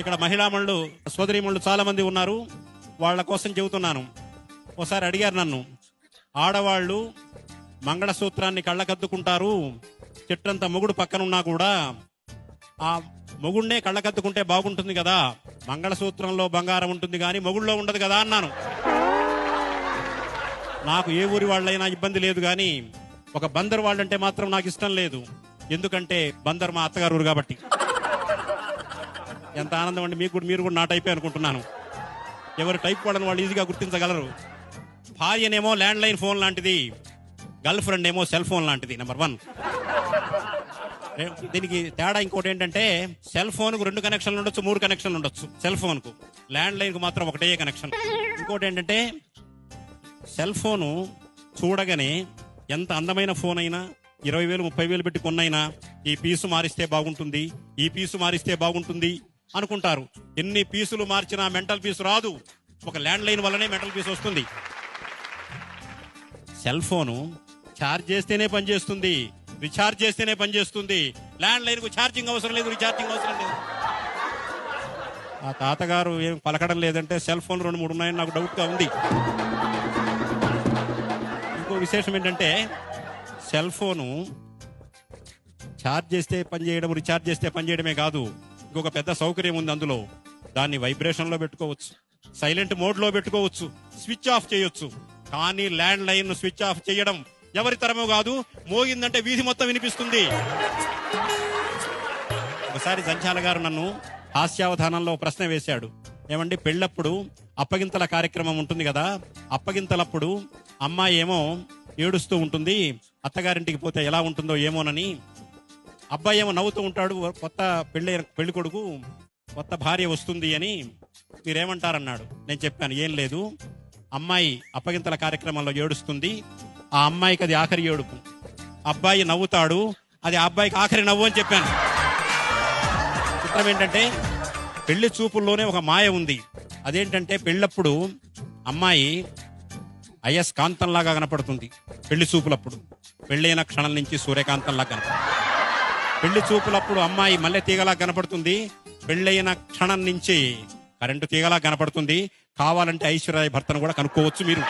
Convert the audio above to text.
ఇక్కడ మహిళామణులు సోదరిమణులు చాలా మంది ఉన్నారు. వాళ్ళ కోసం చెబుతున్నాను. ఒకసారి అడిగారు నన్ను. ఆడవాళ్ళు మంగళసూత్రాన్ని కళ్ళకద్దుకుంటారు. చెట్టంత మొగుడు పక్కనున్నా కూడా ఆ మొగుడినే కళ్ళకద్దుకుంటే బాగుంటుంది కదా. మంగళసూత్రంలో బంగారం ఉంటుంది కానీ మొగుళ్ళో ఉండదు కదా అన్నాను. నాకు ఏ ఊరి వాళ్ళైనా ఇబ్బంది లేదు కానీ ఒక బందర్ వాళ్ళంటే మాత్రం నాకు ఇష్టం లేదు. ఎందుకంటే బందర్ మా అత్తగారు ఊరు కాబట్టి. ఎంత ఆనందం అండి. మీకు కూడా మీరు కూడా నా టైపే అనుకుంటున్నాను. ఎవరు టైప్ వాళ్ళని వాళ్ళు ఈజీగా గుర్తించగలరు. భార్యనేమో ల్యాండ్ లైన్ ఫోన్ లాంటిది గర్ల్ ఫ్రెండ్ ఏమో సెల్ ఫోన్ లాంటిది నెంబర్ వన్. దీనికి తేడా ఇంకోటి ఏంటంటే సెల్ ఫోన్కు రెండు కనెక్షన్లు ఉండొచ్చు మూడు కనెక్షన్లు ఉండొచ్చు సెల్ ఫోన్కు ల్యాండ్ లైన్కు మాత్రం ఒకటే కనెక్షన్. ఇంకోటి ఏంటంటే సెల్ ఫోను చూడగానే ఎంత అందమైన ఫోన్ అయినా ఇరవై వేలు ముప్పై వేలు పెట్టి కొన్నైనా ఈ పీసు మారిస్తే బాగుంటుంది ఈ పీసు మారిస్తే బాగుంటుంది అనుకుంటారు. ఎన్ని పీసులు మార్చినా మెంటల్ పీస్ రాదు. ఒక ల్యాండ్ లైన్ వల్లనే మెంటల్ పీస్ వస్తుంది. సెల్ ఫోను ఛార్జ్ చేస్తేనే పనిచేస్తుంది రీఛార్జ్ చేస్తేనే పనిచేస్తుంది ల్యాండ్ లైన్కు ఛార్జింగ్ అవసరం లేదు రీఛార్జింగ్ అవసరం లేదు. ఆ తాతగారు ఏం పలకడం లేదంటే సెల్ ఫోన్ రెండు మూడు ఉన్నాయని నాకు డౌట్గా ఉంది. ఇంకో విశేషం ఏంటంటే సెల్ ఫోను ఛార్జ్ చేస్తే పని చేయడం రీఛార్జ్ చేస్తే పని చేయడమే కాదు. ఇంకొక పెద్ద సౌకర్యం ఉంది అందులో. దాన్ని వైబ్రేషన్లో పెట్టుకోవచ్చు. సైలెంట్ మోడ్లో పెట్టుకోవచ్చు. స్విచ్ ఆఫ్ చేయొచ్చు. కానీ ల్యాండ్ లైన్ స్విచ్ ఆఫ్ చేయడం ఎవరి తరమో కాదు మోగిందంటే వీధి మొత్తం వినిపిస్తుంది. ఒకసారి జంచాల గారు నన్ను హాస్యావధానంలో ప్రశ్న వేశాడు. ఏమండి పెళ్ళప్పుడు అప్పగింతల కార్యక్రమం ఉంటుంది కదా? అప్పగింతలప్పుడు అమ్మాయి ఏమో ఏడుస్తూ ఉంటుంది అత్తగారింటికి పోతే ఎలా ఉంటుందో ఏమోనని అబ్బాయి ఏమో నవ్వుతూ ఉంటాడు కొత్త పెళ్ళి పెళ్ళి కొడుకు కొత్త భార్య వస్తుంది అని మీరేమంటారన్నాడు. నేను చెప్పాను ఏం లేదు. అమ్మాయి అప్పగింతల కార్యక్రమంలో ఏడుస్తుంది. ఆ అమ్మాయికి అది ఆఖరి ఏడుపు. అబ్బాయి నవ్వుతాడు అది ఆ అబ్బాయికి ఆఖరి నవ్వు అని చెప్పాను. చిత్రం ఏంటంటే పెళ్ళి చూపుల్లోనే ఒక మాయ ఉంది. అదేంటంటే పెళ్ళప్పుడు అమ్మాయి ఐఎస్ కాంతంలాగా కనపడుతుంది పెళ్ళి చూపులప్పుడు. పెళ్ళైన క్షణం నుంచి సూర్యకాంతంలాగా కనపడుతుంది. పెళ్ళి చూపులప్పుడు అమ్మాయి మల్లె తీగలా కనపడుతుంది. పెళ్ళైన క్షణం నుంచి కరెంటు తీగలా కనపడుతుంది. కావాలంటే ఐశ్వర్య భర్తను కూడా కనుక్కోవచ్చు మీరు.